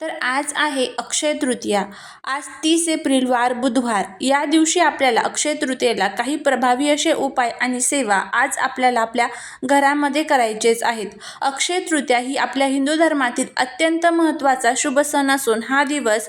तर आज आहे अक्षय तृतीया. आज तीस एप्रिल वार बुधवार. या दिवशी आपल्याला अक्षय तृतीयेला काही प्रभावी असे उपाय आणि सेवा आज आपल्याला आपल्या घरामध्ये करायचेच आहेत. अक्षय तृतीया ही आपल्या हिंदू धर्मातील अत्यंत महत्त्वाचा शुभ सण असून हा दिवस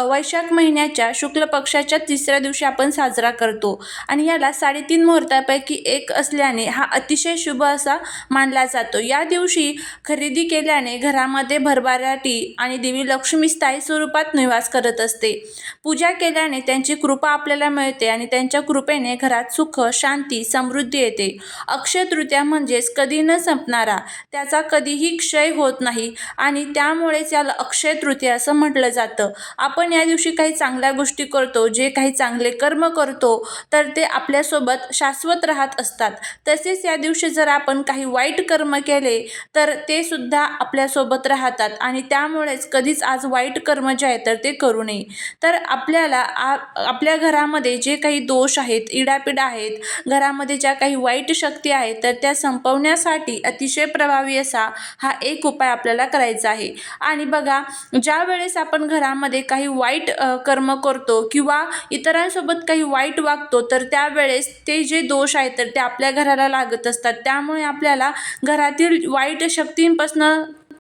वैशाख महिन्याच्या शुक्ल पक्षाच्या तिसऱ्या दिवशी आपण साजरा करतो आणि याला साडेतीन मुहूर्तापैकी एक असल्याने हा अतिशय शुभ असा मानला जातो. या दिवशी खरेदी केल्याने घरामध्ये भरभराटी आणि देवी लक्ष्मी स्थायी स्वरूपात निवास करत असते. पूजा केल्याने त्यांची कृपा आपल्याला मिळते आणि त्यांच्या कृपेने घरात सुख शांती समृद्धी येते. अक्षय तृतीया म्हणजेच कधी न संपणारा त्याचा कधीही क्षय होत नाही आणि त्यामुळेच याला अक्षय तृतीया असं म्हटलं जातं. आपण या दिवशी काही चांगल्या गोष्टी करतो जे काही चांगले कर्म करतो तर ते आपल्यासोबत शाश्वत राहत असतात. तसेच या दिवशी जर आपण काही वाईट कर्म केले तर ते सुद्धा आपल्यासोबत राहतात आणि त्यामुळेच कधीच आज वाईट कर्म जे आहे तर ते करू नये. तर आपल्याला आ आपल्या घरामध्ये जे काही दोष आहेत इडापिडा आहेत घरामध्ये ज्या काही वाईट शक्ती आहेत तर त्या संपवण्यासाठी अतिशय प्रभावी असा हा एक उपाय आपल्याला करायचा आहे. आणि बघा ज्या वेळेस आपण घरामध्ये काही वाईट कर्म करतो किंवा इतरांसोबत काही वाईट वागतो तर त्यावेळेस ते जे दोष आहेत तर ते आपल्या घराला लागत असतात. त्यामुळे आपल्याला घरातील वाईट शक्तींपासून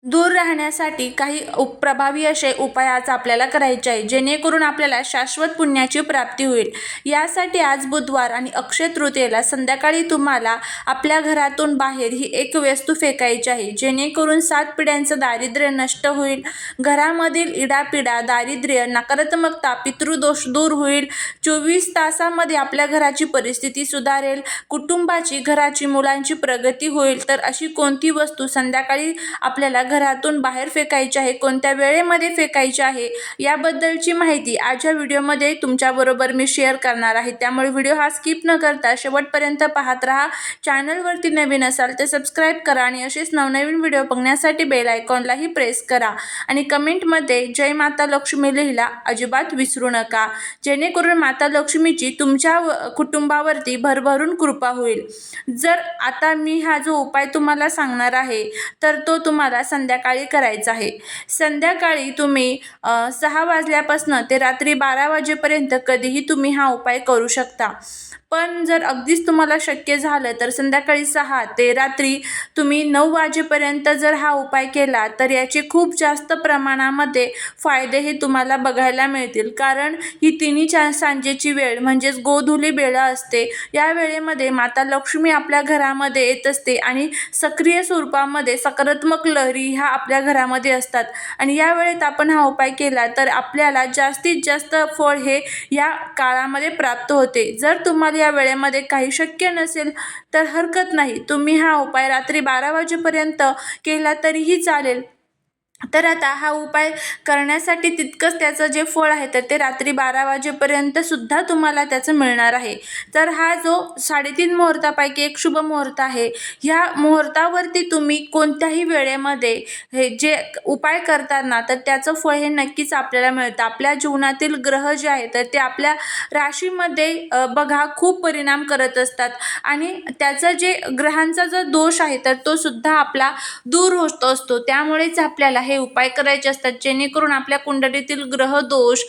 दूर राहण्यासाठी काही उप प्रभावी असे उपाय आज आपल्याला करायचे आहे. जेणेकरून आपल्याला शाश्वत पुण्याची प्राप्ती होईल. यासाठी आज बुधवार आणि अक्षय तृतीयेला संध्याकाळी तुम्हाला आपल्या घरातून बाहेर ही एक वस्तू फेकायची आहे. जेणेकरून सात पिढ्यांचं दारिद्र्य नष्ट होईल. घरामधील इडापिडा दारिद्र्य नकारात्मकता पितृदोष दूर होईल. चोवीस तासामध्ये आपल्या घराची परिस्थिती सुधारेल. कुटुंबाची घराची मुलांची प्रगती होईल. तर अशी कोणती वस्तू संध्याकाळी आपल्याला घरातून बाहेर फेकायचे आहे कोणत्या वेळेमध्ये फेकायचे आहे याबद्दलची माहिती आजच्या व्हिडिओमध्ये तुमच्याबरोबर मी शेअर करणार आहे. त्यामुळे व्हिडिओ हा स्किप न करता शेवटपर्यंत पाहत राहा. चॅनलवरती नवीन असाल तर सबस्क्राईब करा आणि असेच नवनवीन व्हिडिओ बघण्यासाठी बेल आयकॉनलाही प्रेस करा. आणि कमेंटमध्ये जय माता लक्ष्मी लिहिला अजिबात विसरू नका. जेणेकरून माता लक्ष्मीची तुमच्या व- कुटुंबावरती भरभरून कृपा होईल. जर आता मी हा जो उपाय तुम्हाला सांगणार आहे तर तो तुम्हाला संध्याकाळी करायचं आहे. संध्याकाळी तुम्ही सहा वाजल्यापासून ते रात्री बारा वाजेपर्यंत कधीही तुम्ही हा उपाय करू शकता. पण जर अगदीच तुम्हाला शक्य झालं तर संध्याकाळी सहा ते रात्री तुम्ही नऊ वाजेपर्यंत जर हा उपाय केला तर याचे खूप जास्त प्रमाणामध्ये फायदे हे तुम्हाला बघायला मिळतील. कारण ही तिन्ही चा सांजेची वेळ म्हणजेच गोधुली वेळ असते. या वेळेमध्ये माता लक्ष्मी आपल्या घरामध्ये येत असते आणि सक्रिय स्वरूपामध्ये सकारात्मक लहरी ह्या आपल्या घरामध्ये असतात. आणि या वेळेत आपण हा उपाय केला तर आपल्याला जास्तीत जास्त फळ हे या काळामध्ये प्राप्त होते. जर तुम्हाला या वेळेमध्ये काही शक्य नसेल तर हरकत नाही. तुम्ही हा उपाय रात्री बारा वाजेपर्यंत केला तरीही चालेल. तर आता हा उपाय करण्यासाठी तितकंच त्याचं जे फळ आहे तर ते रात्री बारा वाजेपर्यंत सुद्धा तुम्हाला त्याचं मिळणार आहे. तर हा जो साडेतीन मुहूर्तापैकी एक शुभ मुहूर्त आहे ह्या मुहूर्तावरती तुम्ही कोणत्याही वेळेमध्ये हे जे उपाय करताना तर त्याचं फळ हे नक्कीच आपल्याला मिळतं. आपल्या जीवनातील ग्रह जे आहे तर ते आपल्या राशीमध्ये बघा खूप परिणाम करत असतात. आणि त्याचं जे ग्रहांचा जो दोष आहे तर तो सुद्धा आपला दूर होत असतो. त्यामुळेच आपल्याला हे उपाय करायचे असतात जेणेकरून आपल्या कुंडलीतील ग्रह दोष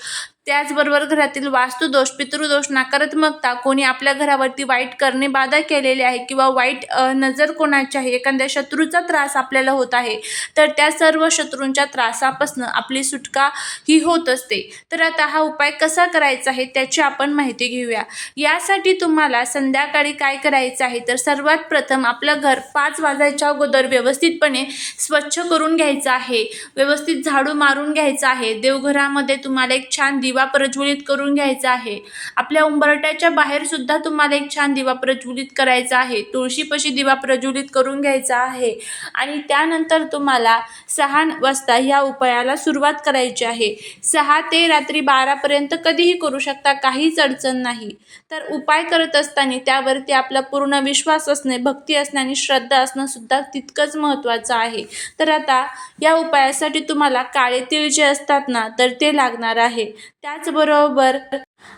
त्याचबरोबर घरातील वास्तुदोष पितृदोष नकारात्मकता कोणी आपल्या घरावरती वाईट करणे बाधा केलेली आहे किंवा वाईट नजर कोणाची आहे एखाद्या शत्रूचा त्रास आपल्याला होत आहे तर त्या सर्व शत्रूंच्या त्रासापासून आपली सुटका ही होत असते. तर आता हा उपाय कसा करायचा आहे त्याची आपण माहिती घेऊया. यासाठी तुम्हाला संध्याकाळी काय करायचं आहे तर सर्वात प्रथम आपलं घर पाच वाजायच्या अगोदर व्यवस्थितपणे स्वच्छ करून घ्यायचं आहे. व्यवस्थित झाडू मारून घ्यायचं आहे. देवघरामध्ये तुम्हाला एक छान दिवा दिवा प्रज्वलित करून घ्यायचा आहे. आपल्या उंबरट्याच्या बाहेर सुद्धा तुम्हाला एक छान दिवा प्रज्वलित करायचा आहे. तुळशीपाशी दिवा प्रज्वलित करून घ्यायचा आहे. आणि त्यानंतर तुम्हाला सहा वाजता ह्या उपायाला सुरुवात करायची आहे. सहा ते रात्री बारापर्यंत कधीही करू शकता काहीच अडचण नाही. तर उपाय करत असताना त्यावरती आपला पूर्ण विश्वास असणे भक्ती असणे आणि श्रद्धा असणं सुद्धा तितकंच महत्त्वाचं आहे. तर आता या उपायासाठी तुम्हाला काळे तीळ जे असतात ना तर ते लागणार आहे. त्याचबरोबर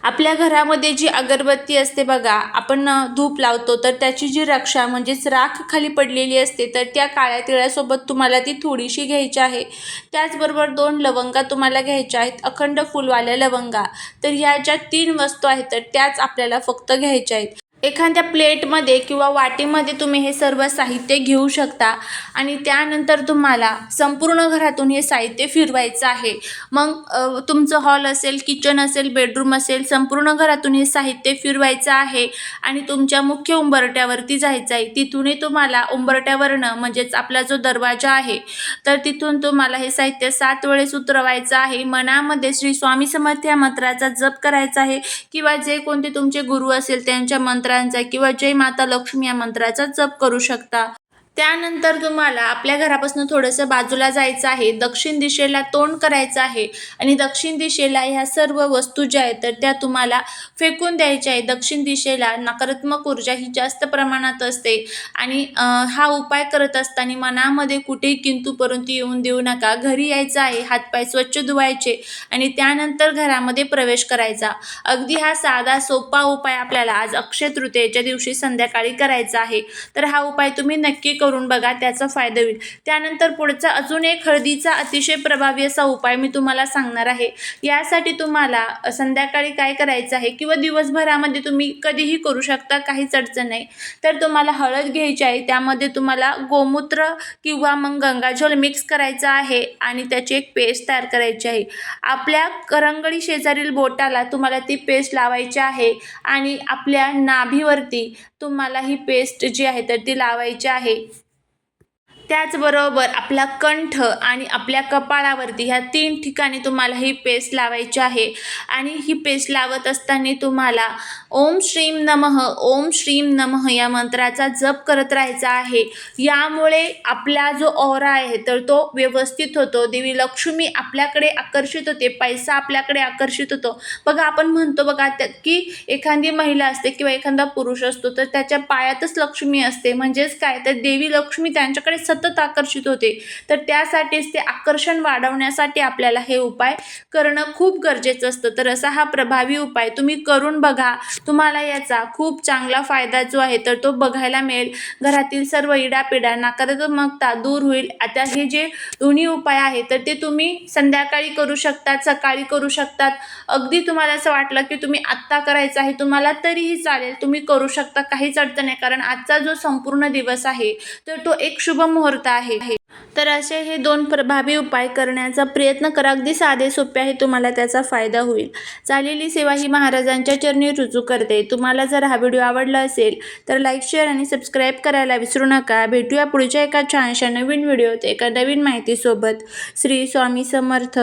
आपल्या घरामध्ये जी अगरबत्ती असते बघा आपण धूप लावतो तर त्याची जी रक्षा म्हणजेच राख खाली पडलेली असते तर त्या काळ्या तिळ्यासोबत तुम्हाला ती थोडीशी घ्यायची आहे. त्याचबरोबर दोन लवंगा तुम्हाला घ्यायच्या आहेत अखंड फुलवाल्या लवंगा. तर ह्या ज्या तीन वस्तू आहेत तर त्याच आपल्याला फक्त घ्यायच्या आहेत. एखाद्या प्लेटमध्ये किंवा वाटीमध्ये तुम्ही हे सर्व साहित्य घेऊ शकता आणि त्यानंतर तुम्हाला संपूर्ण घरातून हे साहित्य फिरवायचं आहे. मग तुमचं हॉल असेल किचन असेल बेडरूम असेल संपूर्ण घरातून हे साहित्य फिरवायचं आहे आणि तुमच्या मुख्य उंबरट्यावरती जायचं आहे. तिथूनही तुम्हाला उंबरट्यावरनं म्हणजेच आपला जो दरवाजा आहे तर तिथून तुम्हाला हे साहित्य सात वेळेस उतरवायचं आहे. मनामध्ये श्री स्वामी समर्थ या मंत्राचा जप करायचा आहे किंवा जे कोणते तुमचे गुरु असेल त्यांच्या मंत्र मंत्रांचा किंवा जय माता लक्ष्मी या मंत्राचा जप करू शकता. त्यानंतर तुम्हाला आपल्या घरापासून थोडंसं बाजूला जायचं आहे. दक्षिण दिशेला तोंड करायचं आहे. आणि दक्षिण दिशेला ह्या सर्व वस्तू ज्या आहेत तर त्या तुम्हाला फेकून द्यायच्या आहे दक्षिण दिशेला नकारात्मक ऊर्जा ही जास्त प्रमाणात असते. आणि हा उपाय करत असताना मनामध्ये कुठेही किंतू परंतु येऊन देऊ नका. घरी यायचं आहे हातपाय स्वच्छ धुवायचे आणि त्यानंतर घरामध्ये प्रवेश करायचा. अगदी हा साधा सोपा उपाय आपल्याला आज अक्षय तृतीयेच्या दिवशी संध्याकाळी करायचा आहे. तर हा उपाय तुम्ही नक्की करू करून बघा त्याचा फायदा होईल. त्यानंतर पुढचा अजून एक हळदीचा अतिशय प्रभावी असा उपाय मी तुम्हाला सांगणार आहे. यासाठी तुम्हाला संध्याकाळी काय करायचं आहे किंवा दिवसभरामध्ये तुम्ही कधीही करू शकता काहीच अडचण नाही. तर तुम्हाला हळद घ्यायची आहे त्यामध्ये तुम्हाला गोमूत्र किंवा मग गंगाजल मिक्स करायचं आहे आणि त्याची एक पेस्ट तयार करायची आहे. आपल्या करंगळी शेजारील बोटाला तुम्हाला ती पेस्ट लावायची आहे आणि आपल्या नाभीवरती तुम्हाला ही पेस्ट जी आहे तर ती लावायची आहे. त्याचबरोबर आपला कंठ आणि आपल्या कपाळावरती ह्या तीन ठिकाणी तुम्हाला ही पेस्ट लावायची आहे. आणि ही पेस्ट लावत असताना तुम्हाला ओम श्रीम नमः ओम श्रीम नमः या मंत्राचा जप करत राहायचा आहे. यामुळे आपला जो ओरा आहे तर तो व्यवस्थित होतो. देवी लक्ष्मी आपल्याकडे आकर्षित होते पैसा आपल्याकडे आकर्षित होतो. बघा आपण म्हणतो बघा की एखादी महिला असते किंवा एखादा पुरुष असतो तर त्याच्या पायातच लक्ष्मी असते. म्हणजेच काय? तर देवी लक्ष्मी त्यांच्याकडे सतत आकर्षित होते. तर त्यासाठीच ते आकर्षण वाढवण्यासाठी आपल्याला हे उपाय करणं खूप गरजेचं असतं. तर असा हा प्रभावी उपाय तुम्ही करून बघा. तुम्हाला याचा खूप चांगला फायदा जो आहे तर तो बघायला मिळेल. घरातील सर्व इडापिडा नकारात्मकता दूर होईल. आता हे जे दोन्ही उपाय आहे तर ते तुम्ही संध्याकाळी करू शकतात सकाळी करू शकतात. अगदी तुम्हाला असं वाटलं की तुम्ही आत्ता करायचं आहे तुम्हाला तरीही चालेल. तुम्ही करू शकता काहीच अडचण नाही. कारण आजचा जो संपूर्ण दिवस आहे तर तो एक शुभ मुहूर्त आहे. तर असे हे दोन प्रभावी उपाय करण्याचा प्रयत्न करा. अगदी साधे सोपे आहे. तुम्हाला त्याचा फायदा होईल. चालेली सेवा ही महाराजांच्या चरणी रुजू करते. तुम्हाला जर हा व्हिडिओ आवडला असेल तर लाईक शेअर आणि सबस्क्राईब करायला विसरू नका. भेटूया पुढच्या एका छानशा नवीन व्हिडिओत एका नवीन माहितीसोबत. श्री स्वामी समर्थ.